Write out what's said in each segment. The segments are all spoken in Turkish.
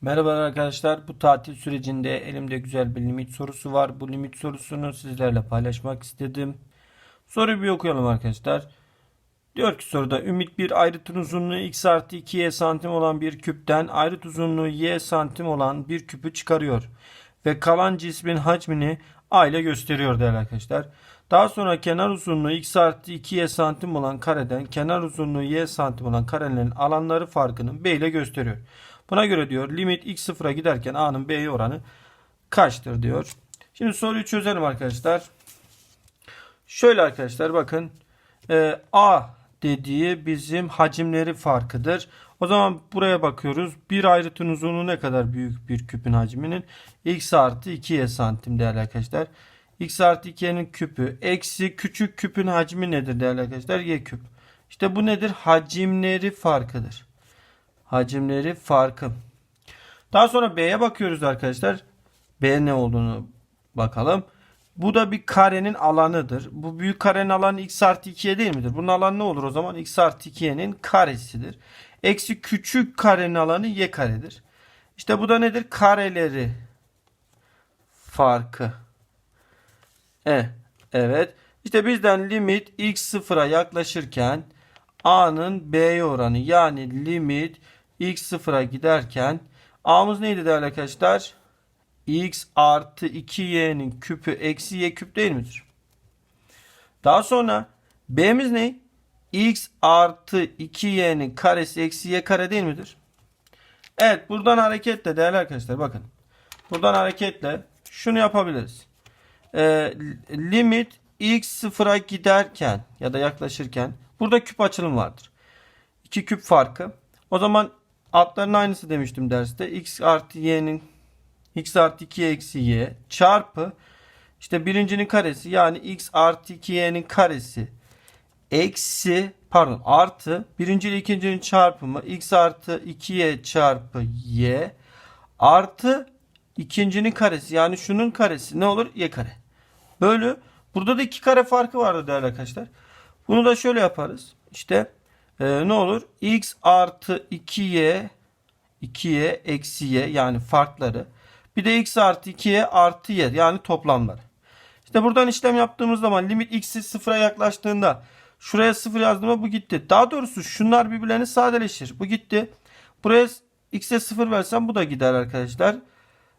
Merhabalar arkadaşlar. Bu tatil sürecinde elimde güzel bir limit sorusu var. Bu limit sorusunu sizlerle paylaşmak istedim. Soruyu bir okuyalım arkadaşlar. Diyor ki soruda ümit bir ayrıtın uzunluğu x artı 2y santim olan bir küpten ayrıt uzunluğu y santim olan bir küpü çıkarıyor. Ve kalan cismin hacmini a ile gösteriyor değerli arkadaşlar. Daha sonra kenar uzunluğu x artı 2y santim olan kareden kenar uzunluğu y santim olan karelerin alanları farkını b ile gösteriyor. Buna göre diyor limit x sıfıra giderken a'nın b'ye oranı kaçtır diyor. Şimdi soruyu çözelim arkadaşlar. Şöyle arkadaşlar bakın e, a dediği bizim hacimleri farkıdır. O zaman buraya bakıyoruz. Bir ayrıtın uzunluğu ne kadar büyük bir küpün hacminin? x artı 2y santim değerli arkadaşlar. x artı 2y'nin küpü eksi küçük küpün hacmi nedir değerli arkadaşlar? y küp. İşte bu nedir? Hacimleri farkıdır. Hacimleri farkı. Daha sonra B'ye bakıyoruz arkadaşlar. B ne olduğunu bakalım. Bu da bir karenin alanıdır. Bu büyük karenin alanı x artı 2'ye değil midir? Bunun alanı ne olur o zaman? x artı 2'yenin karesidir. Eksi küçük karenin alanı y karedir. İşte bu da nedir? Kareleri farkı. E, evet. İşte bizden limit x sıfıra yaklaşırken a'nın b'ye oranı yani limit x sıfıra giderken a'mız neydi değerli arkadaşlar? x artı 2y'nin küpü eksi y küp değil midir? Daha sonra b'miz ne? x artı 2y'nin karesi eksi y kare değil midir? Evet buradan hareketle değerli arkadaşlar bakın. Buradan hareketle şunu yapabiliriz. Ee, limit x sıfıra giderken ya da yaklaşırken burada küp açılım vardır. İki küp farkı. O zaman altların aynısı demiştim derste. x artı y'nin x artı 2 eksi y çarpı işte birincinin karesi yani x artı 2y'nin karesi eksi pardon artı birinci ile ikincinin çarpımı x artı 2y çarpı y artı ikincinin karesi yani şunun karesi ne olur y kare bölü burada da iki kare farkı vardı değerli arkadaşlar. Bunu da şöyle yaparız. İşte e, ne olur x artı 2y 2y eksi y yani farkları bir de x artı 2y artı y yani toplamları. İşte buradan işlem yaptığımız zaman limit x'i sıfıra yaklaştığında şuraya sıfır yazdığımda bu gitti. Daha doğrusu şunlar birbirlerini sadeleşir. Bu gitti. Buraya x'e sıfır versem bu da gider arkadaşlar.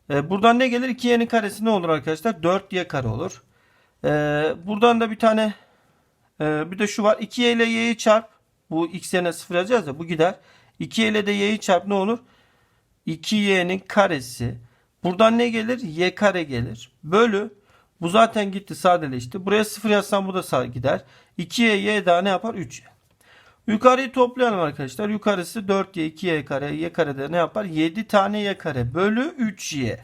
Ee, buradan ne gelir? 2y'nin karesi ne olur arkadaşlar? 4y kare olur. Ee, buradan da bir tane e, bir de şu var. 2y ile y'yi çarp. Bu x yerine sıfır yazacağız ya bu gider. 2y ile de y'yi çarp ne olur? 2y'nin karesi. Buradan ne gelir? y kare gelir. Bölü. Bu zaten gitti sadeleşti. Buraya 0 yazsam bu da sağ gider. 2y y daha ne yapar? 3y. Yukarıyı toplayalım arkadaşlar. Yukarısı 4y 2y kare y kare de ne yapar? 7 tane y kare bölü 3y.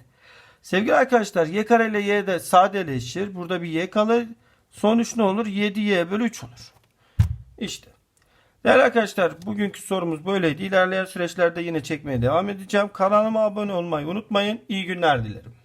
Sevgili arkadaşlar y kare ile y de sadeleşir. Burada bir y kalır. Sonuç ne olur? 7y bölü 3 olur. İşte. Değerli arkadaşlar bugünkü sorumuz böyleydi. İlerleyen süreçlerde yine çekmeye devam edeceğim. Kanalıma abone olmayı unutmayın. İyi günler dilerim.